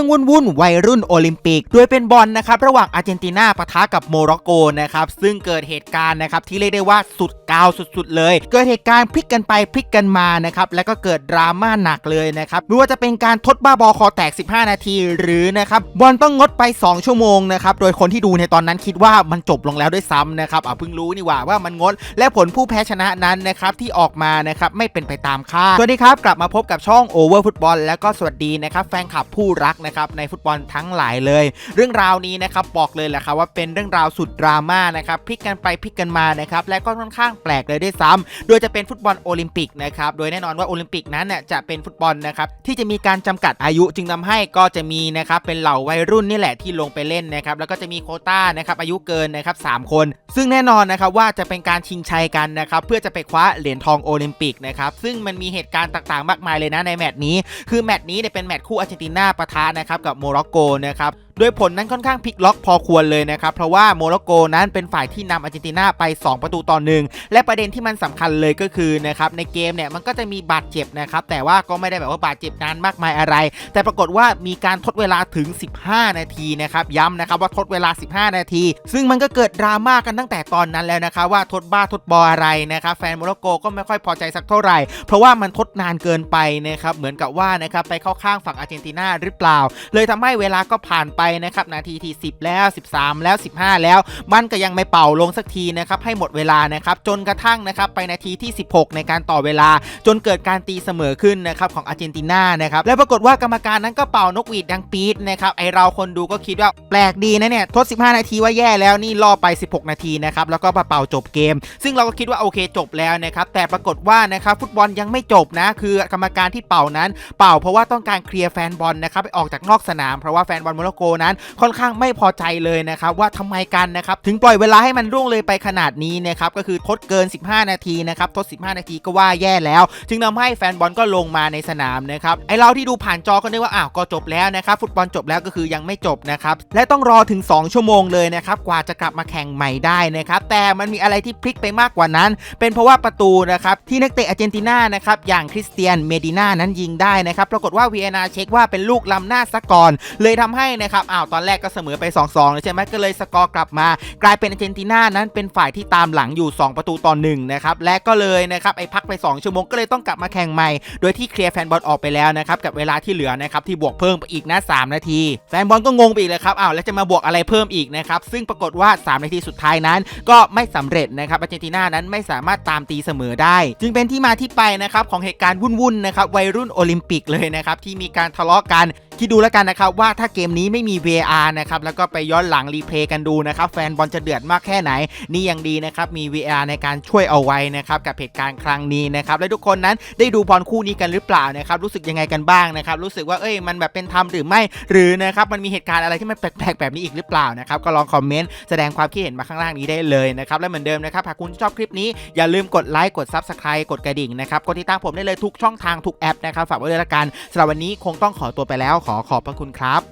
รื่องวุ่นๆวัยรุ่นโอลิมปิก โดยเป็นบอลนะครับระหว่างอาร์เจนตินาปะทะกับโมร็อกโกนะครับซึ่งเกิดเหตุการณ์นะครับที่เรียกได้ว่าสุดกาวสุดๆเลย เกิดเหตุการณ์พลิกกันไปพลิกกันมานะครับแล้วก็เกิดดราม่าหนักเลยนะครับไม่ว่าจะเป็นการทดบ้าบอคอแตก 15 นาที หรือนะครับบอลต้องงดไป 2 ชั่วโมงนะครับโดยคนที่ดูในตอนนั้นคิดว่ามันจบลงแล้วด้วยซ้ำนะครับอะเพิ่งรู้นี่หว่าว่ามันงด และผลผู้แพ้ชนะนั้นนะครับที่ออกมานะครับไม่เป็นไปตามคาดสวัสดีครับกลับมาพบกับช่อง Over Football แล้วก็สวัสดีนะครับแฟนคลับผู้รักนะครับในฟุตบอลทั้งหลายเลย เรื่องราวนี้นะครับบอกเลยแหละครับว่าเป็นเรื่องราวสุดดราม่านะครับพลิกกันไปพลิกกันมานะครับและก็ค่อนข้างแปลกเลยด้วยซ้ำโดยจะเป็นฟุตบอลโอลิมปิกนะครับโดยแน่นอนว่าโอลิมปิกนั้นเนี่ยจะเป็นฟุตบอลนะครับที่จะมีการจำกัดอายุจึงทำให้ก็จะมีนะครับเป็นเหล่าวัยรุ่นนี่แหละที่ลงไปเล่นนะครับแล้วก็จะมีโคต้านะครับอายุเกินนะครับสามคน ซึ่งแน่นอนนะครับว่าจะเป็นการชิงชัยกันนะครับเพื่อจะไปคว้าเหรียญทองโอลิมปิกนะครับซึ่งมันมีเหตุการณ์ต่างๆ มากมายเลยนะในแมตช์นี้ คือแมตช์นี้เนี่ยเป็นแมตช์คู่อาร์เจนตินาปะทะนะครับกับโมร็อกโกนะครับ โดยผลนั้นค่อนข้างพลิกล็อกพอควรเลยนะครับ เพราะว่าโมร็อกโกนั้นเป็นฝ่ายที่นำอาร์เจนตินาไป 2 ประตูต่อหนึ่งและประเด็นที่มันสำคัญเลยก็คือนะครับในเกมเนี่ยมันก็จะมีบาดเจ็บนะครับแต่ว่าก็ไม่ได้แบบว่าบาดเจ็บนานมากมายอะไร แต่ปรากฏว่ามีการทดเวลาถึง 15 นาทีนะครับย้ำนะครับว่าทดเวลา 15 นาที ซึ่งมันก็เกิดดราม่ากันตั้งแต่ตอนนั้นแล้วนะครับว่าทดบ้าทดบออะไรนะครับแฟนโมร็อกโกก็ไม่ค่อยพอใจสักเท่าไหร่ เพราะว่ามันทดนานเกินไปนะครับเหมือนกับว่านะครับไปเข้าข้างฝั่งอาร์เจนตินาหรือเปล่า เลยทำให้เวลาก็ผ่านไปนะครับนาทีที่ 10 แล้ว 13 แล้ว 15 แล้ว มันก็ยังไม่เป่าลงสักทีนะครับให้หมดเวลานะครับจนกระทั่งนะครับไปนาทีที่ 16 ในการต่อเวลา จนเกิดการตีเสมอขึ้นนะครับของอาร์เจนตินานะครับและปรากฏว่ากรรมการนั้นก็เป่านกหวีดดังปี๊ดนะครับไอเราคนดูก็คิดว่าแปลกดีนะเนี่ยทด 15 นาทีว่าแย่แล้วนี่ล่อไป 16 นาทีนะครับแล้วก็มาเป่าจบเกม ซึ่งเราก็คิดว่าโอเคจบแล้วนะครับแต่ปรากฏว่านะครับฟุตบอลยังไม่จบนะ คือกรรมการที่เป่านั้น เป่าเพราะว่าต้องการเคลียร์แฟนบอลนะครับไปออกจากนอกสนามเพราะว่าแฟนบอลโมร็อกโกนั้นค่อนข้างไม่พอใจเลยนะครับว่าทำไมกันนะครับถึงปล่อยเวลาให้มันร่วงเลยไปขนาดนี้นะครับก็คือทดเกิน 15 นาทีนะครับทด 15 นาทีก็ว่าแย่แล้ว จึงทำให้แฟนบอลก็ลงมาในสนามนะครับไอเราที่ดูผ่านจอก็นึกว่าอ้าวก็จบแล้วนะครับฟุตบอลจบแล้วก็คือยังไม่จบนะครับและต้องรอถึง 2 ชั่วโมงเลยนะครับกว่าจะกลับมาแข่งใหม่ได้นะครับแต่มันมีอะไรที่พลิกไปมากกว่านั้น เป็นเพราะว่าประตูนะครับที่นักเตะอาร์เจนตินานะครับอย่างคริสเตียนเมดิน่านั้นยิงได้นะครับปรากฏว่าวีเอนาเช็คว่าเป็นลูกล้ำหน้าซะก่อน เลยทำให้นะครับอ้าวตอนแรกก็เสมอไป 2-2เลยใช่ไหมก็เลยสกอร์กลับมา กลายเป็นอาร์เจนตินานั้นเป็นฝ่ายที่ตามหลังอยู่ 2 ประตูต่อ1นะครับและก็เลยนะครับไอ้พักไป 2 ชั่วโมงก็เลยต้องกลับมาแข่งใหม่ โดยที่เคลียร์แฟนบอลออกไปแล้วนะครับกับเวลาที่เหลือนะครับที่บวกเพิ่มไปอีกนะ3นาที แฟนบอลก็งงไปอีกเลยครับอ้าวแล้วจะมาบวกอะไรเพิ่มอีกนะครับซึ่งปรากฏว่า 3 นาทีสุดท้ายนั้น ก็ไม่สำเร็จนะครับอาร์เจนตินานั้นไม่สามารถตามตีเสมอได้ จึงเป็นที่มาที่ไปนะครับของเหตุการณ์วุ่นๆนะครับวัยรุ่นโอลิมปิกเลยนะครับที่มีการทะเลาะกัน คิดดูแล้วกันนะครับว่าถ้าเกมนี้ไม่มี VR นะครับแล้วก็ไปย้อนหลังรีเพลย์กันดูนะครับแฟนบอลจะเดือดมากแค่ไหน นี่ยังดีนะครับมี VR ในการช่วยเอาไว้นะครับกับเหตุการณ์ครั้งนี้นะครับและทุกคนนั้นได้ดูบอลคู่นี้กันหรือเปล่านะครับรู้สึกยังไงกันบ้างนะครับรู้สึกว่าเอ้ยมันแบบเป็นธรรมหรือไม่หรือนะครับมันมีเหตุการณ์อะไรที่มันแปลกๆแบบนี้อีกหรือเปล่านะครับก็ลองคอมเมนต์แสดงความคิดเห็นมาข้างล่างนี้ได้เลยนะครับและเหมือนเดิมนะครับหากคุณชอบคลิปนี้อย่าลืมกดไลค์กด Subscribe กดกระดิ่งนะครับกดติดตามผมได้เลยทุกช่องทางทุกแอปนะครับฝากไว้เลยละกันสำหรับวันนี้คงต้องขอตัวไปแล้วขอขอบพระคุณครับ